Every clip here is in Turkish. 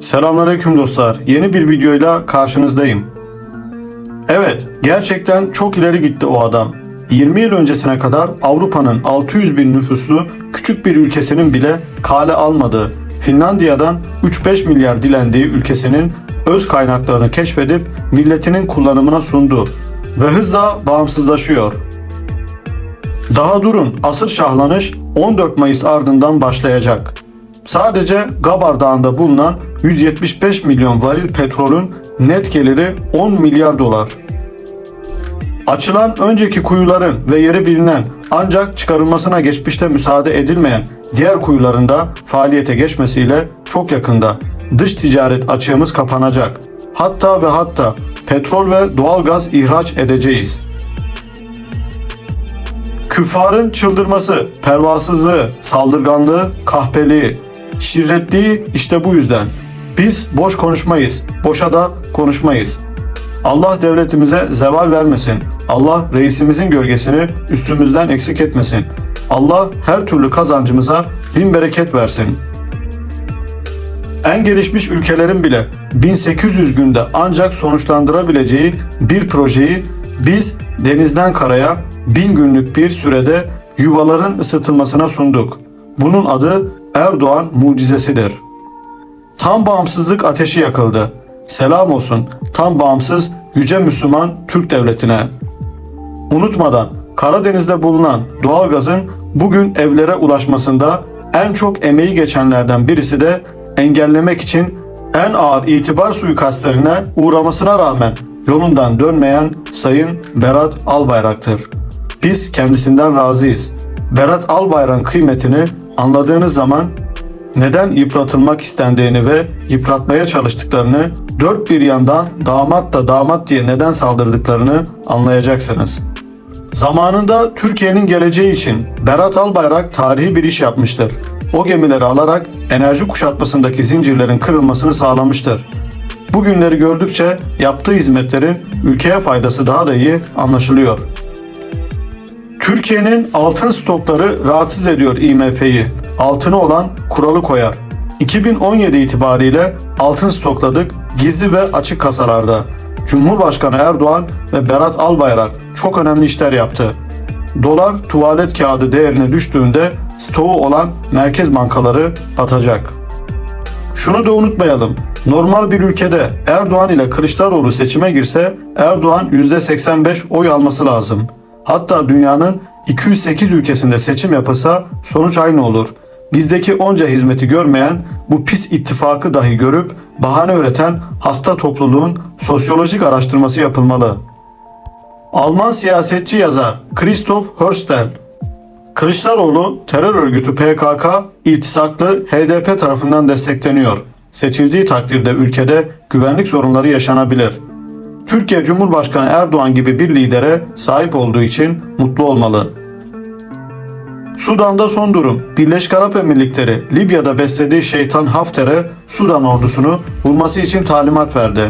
Selamünaleyküm dostlar. Yeni bir videoyla karşınızdayım. Evet, gerçekten çok ileri gitti o adam. 20 yıl öncesine kadar Avrupa'nın 600 bin nüfuslu küçük bir ülkesinin bile kale almadığı, Finlandiya'dan 3-5 milyar dilendiği ülkesinin öz kaynaklarını keşfedip milletinin kullanımına sundu ve hızla bağımsızlaşıyor. Daha durun, asıl şahlanış 14 Mayıs ardından başlayacak. Sadece Gabar Dağı'nda bulunan 175 milyon varil petrolün net geliri 10 milyar dolar. Açılan önceki kuyuların ve yeri bilinen ancak çıkarılmasına geçmişte müsaade edilmeyen diğer kuyuların da faaliyete geçmesiyle çok yakında dış ticaret açığımız kapanacak. Hatta ve hatta petrol ve doğalgaz ihraç edeceğiz. Küffarın çıldırması, pervasızlığı, saldırganlığı, kahpeliği, şirretliği işte bu yüzden. Biz boş konuşmayız, boşa da konuşmayız. Allah devletimize zeval vermesin. Allah reisimizin gölgesini üstümüzden eksik etmesin. Allah her türlü kazancımıza bin bereket versin. En gelişmiş ülkelerin bile 1800 günde ancak sonuçlandırabileceği bir projeyi biz denizden karaya bin günlük bir sürede yuvaların ısıtılmasına sunduk. Bunun adı Erdoğan mucizesidir. Tam bağımsızlık ateşi yakıldı. Selam olsun tam bağımsız yüce Müslüman Türk devletine. Unutmadan Karadeniz'de bulunan doğalgazın bugün evlere ulaşmasında en çok emeği geçenlerden birisi de engellemek için en ağır itibar suikastlerine uğramasına rağmen yolundan dönmeyen Sayın Berat Albayrak'tır. Biz kendisinden razıyız. Berat Albayrak'ın kıymetini anladığınız zaman neden yıpratılmak istendiğini ve yıpratmaya çalıştıklarını dört bir yandan damat da damat diye neden saldırdıklarını anlayacaksınız. Zamanında Türkiye'nin geleceği için Berat Albayrak tarihi bir iş yapmıştır. O gemileri alarak enerji kuşatmasındaki zincirlerin kırılmasını sağlamıştır. Bugünleri gördükçe yaptığı hizmetlerin ülkeye faydası daha da iyi anlaşılıyor. Türkiye'nin altın stokları rahatsız ediyor IMF'yi. Altını olan kuralı koyar. 2017 itibariyle altın stokladık gizli ve açık kasalarda. Cumhurbaşkanı Erdoğan ve Berat Albayrak çok önemli işler yaptı. Dolar tuvalet kağıdı değerine düştüğünde stoğu olan merkez bankaları batacak. Şunu da unutmayalım. Normal bir ülkede Erdoğan ile Kılıçdaroğlu seçime girse Erdoğan %85 oy alması lazım. Hatta dünyanın 208 ülkesinde seçim yapılsa sonuç aynı olur. Bizdeki onca hizmeti görmeyen bu pis ittifakı dahi görüp bahane üreten hasta topluluğun sosyolojik araştırması yapılmalı. Alman siyasetçi yazar Christoph Hörstel Kılıçdaroğlu terör örgütü PKK iltisaklı HDP tarafından destekleniyor. Seçildiği takdirde ülkede güvenlik sorunları yaşanabilir. Türkiye Cumhurbaşkanı Erdoğan gibi bir lidere sahip olduğu için mutlu olmalı. Sudan'da son durum. Birleşik Arap Emirlikleri Libya'da beslediği şeytan Hafter'e Sudan ordusunu vurması için talimat verdi.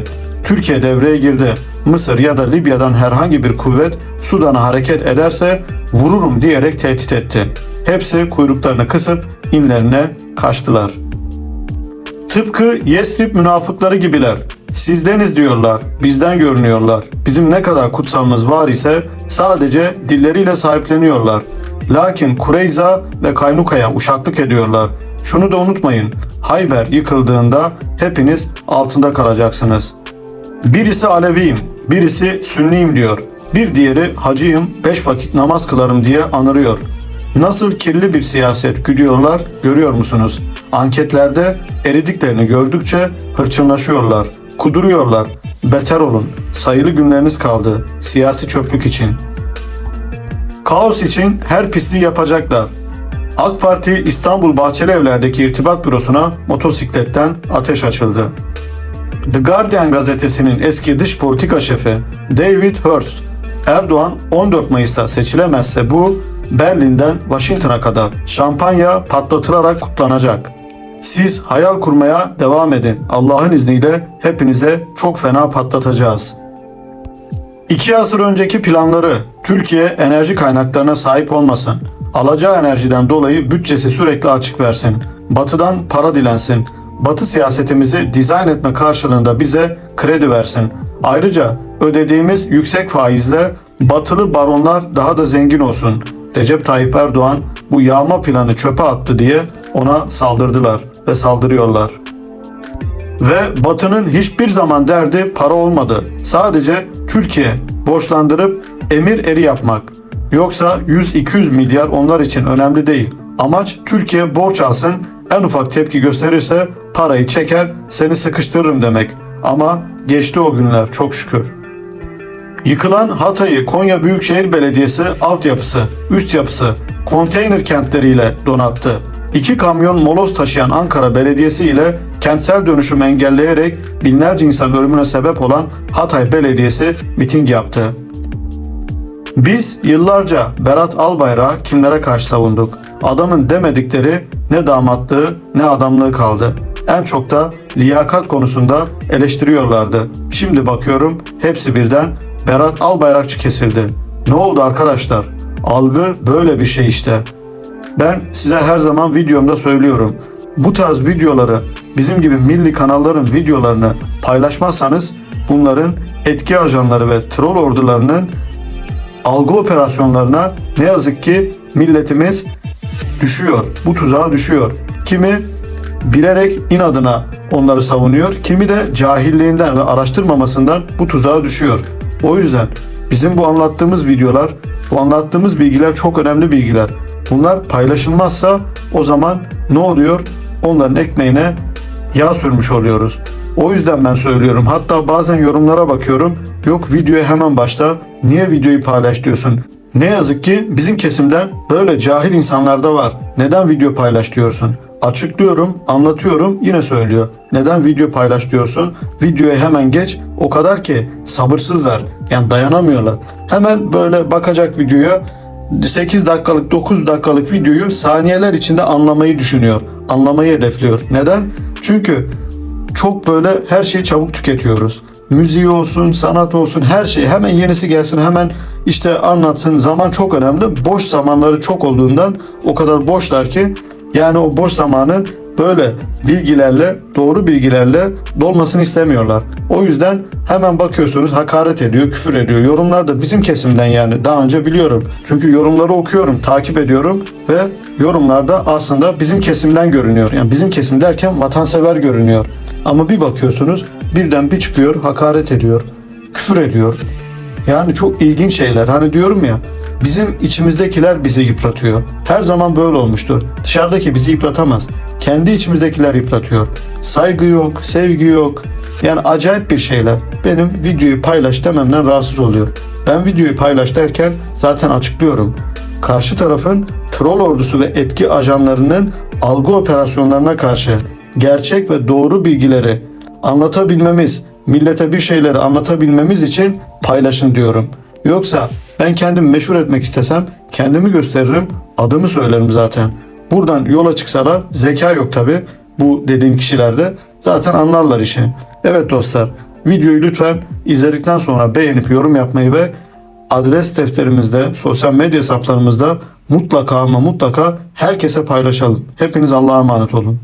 Türkiye devreye girdi. Mısır ya da Libya'dan herhangi bir kuvvet Sudan'a hareket ederse vururum diyerek tehdit etti. Hepsi kuyruklarını kısıp inlerine kaçtılar. Tıpkı Yesrib münafıkları gibiler. Sizdeniz diyorlar, bizden görünüyorlar. Bizim ne kadar kutsalımız var ise sadece dilleriyle sahipleniyorlar. Lakin Kureyza ve Kaynuka'ya uşaklık ediyorlar. Şunu da unutmayın, Hayber yıkıldığında hepiniz altında kalacaksınız. Birisi Aleviyim, birisi Sünniyim diyor. Bir diğeri hacıyım, beş vakit namaz kılarım diye anırıyor. Nasıl kirli bir siyaset güdüyorlar görüyor musunuz? Anketlerde eridiklerini gördükçe hırçınlaşıyorlar, kuduruyorlar. Beter olun, sayılı günleriniz kaldı siyasi çöplük için. Kaos için her pisliği yapacaklar. AK Parti İstanbul Bahçeli Evler'deki irtibat bürosuna motosikletten ateş açıldı. The Guardian gazetesinin eski dış politika şefi David Hurst, Erdoğan 14 Mayıs'ta seçilemezse bu Berlin'den Washington'a kadar şampanya patlatılarak kutlanacak. Siz hayal kurmaya devam edin. Allah'ın izniyle hepinize çok fena patlatacağız. İki asır önceki planları Türkiye enerji kaynaklarına sahip olmasın. Alacağı enerjiden dolayı bütçesi sürekli açık versin. Batıdan para dilensin. Batı siyasetimizi dizayn etme karşılığında bize kredi versin. Ayrıca ödediğimiz yüksek faizle batılı baronlar daha da zengin olsun. Recep Tayyip Erdoğan bu yağma planı çöpe attı diye ona saldırdılar ve saldırıyorlar. Ve Batı'nın hiçbir zaman derdi para olmadı. Sadece Türkiye borçlandırıp emir eri yapmak. Yoksa 100-200 milyar onlar için önemli değil. Amaç Türkiye borç alsın, en ufak tepki gösterirse parayı çeker, seni sıkıştırırım demek. Ama geçti o günler çok şükür. Yıkılan Hatay'ı Konya Büyükşehir Belediyesi altyapısı, üst yapısı, konteyner kentleriyle donattı. İki kamyon moloz taşıyan Ankara Belediyesi ile kentsel dönüşümü engelleyerek binlerce insan ölümüne sebep olan Hatay Belediyesi miting yaptı. Biz yıllarca Berat Albayrak'ı kimlere karşı savunduk? Adamın demedikleri ne damatlığı ne adamlığı kaldı. En çok da liyakat konusunda eleştiriyorlardı. Şimdi bakıyorum hepsi birden Berat Albayrakçı kesildi. Ne oldu arkadaşlar? Algı böyle bir şey işte. Ben size her zaman videomda söylüyorum. Bu tarz videoları bizim gibi milli kanalların videolarını paylaşmazsanız bunların etki ajanları ve troll ordularının algı operasyonlarına ne yazık ki milletimiz düşüyor. Bu tuzağa düşüyor. Kimi bilerek inadına onları savunuyor. Kimi de cahilliğinden ve araştırmamasından bu tuzağa düşüyor. O yüzden bizim bu anlattığımız videolar, bu anlattığımız bilgiler çok önemli bilgiler. Bunlar paylaşılmazsa o zaman ne oluyor? Onların ekmeğine yağ sürmüş oluyoruz. O yüzden ben söylüyorum. Hatta bazen yorumlara bakıyorum. Yok videoya hemen başla. Niye videoyu paylaş diyorsun? Ne yazık ki bizim kesimden böyle cahil insanlar da var. Neden video paylaş diyorsun? Açıklıyorum, anlatıyorum, yine söylüyor. Neden video paylaş diyorsun? Videoya hemen geç. O kadar ki sabırsızlar. Yani dayanamıyorlar. Hemen böyle bakacak videoya 8 dakikalık 9 dakikalık videoyu saniyeler içinde anlamayı düşünüyor. Anlamayı hedefliyor. Neden? Çünkü çok böyle her şeyi çabuk tüketiyoruz. Müziği olsun, sanat olsun her şey hemen yenisi gelsin hemen işte anlatsın. Zaman çok önemli. Boş zamanları çok olduğundan o kadar boşlar ki yani o boş zamanın böyle bilgilerle, doğru bilgilerle dolmasını istemiyorlar. O yüzden hemen bakıyorsunuz hakaret ediyor, küfür ediyor. Yorumlar da bizim kesimden yani daha önce biliyorum. Çünkü yorumları okuyorum, takip ediyorum ve yorumlarda aslında bizim kesimden görünüyor. Yani bizim kesim derken vatansever görünüyor. Ama bir bakıyorsunuz birden bir çıkıyor, hakaret ediyor, küfür ediyor. Yani çok ilginç şeyler. Hani diyorum ya bizim içimizdekiler bizi yıpratıyor. Her zaman böyle olmuştur. Dışarıdaki bizi yıpratamaz. Kendi içimizdekiler yıpratıyor. Saygı yok, sevgi yok. Yani acayip bir şeyler. Benim videoyu paylaş dememden rahatsız oluyor. Ben videoyu paylaş derken zaten açıklıyorum. Karşı tarafın troll ordusu ve etki ajanlarının algı operasyonlarına karşı gerçek ve doğru bilgileri anlatabilmemiz, millete bir şeyleri anlatabilmemiz için paylaşın diyorum. Yoksa ben kendimi meşhur etmek istesem kendimi gösteririm, adımı söylerim zaten. Buradan yola çıksalar zeka yok tabi bu dediğim kişilerde zaten anlarlar işi. Evet dostlar videoyu lütfen izledikten sonra beğenip yorum yapmayı ve adres defterimizde sosyal medya hesaplarımızda mutlaka ama mutlaka herkese paylaşalım. Hepiniz Allah'a emanet olun.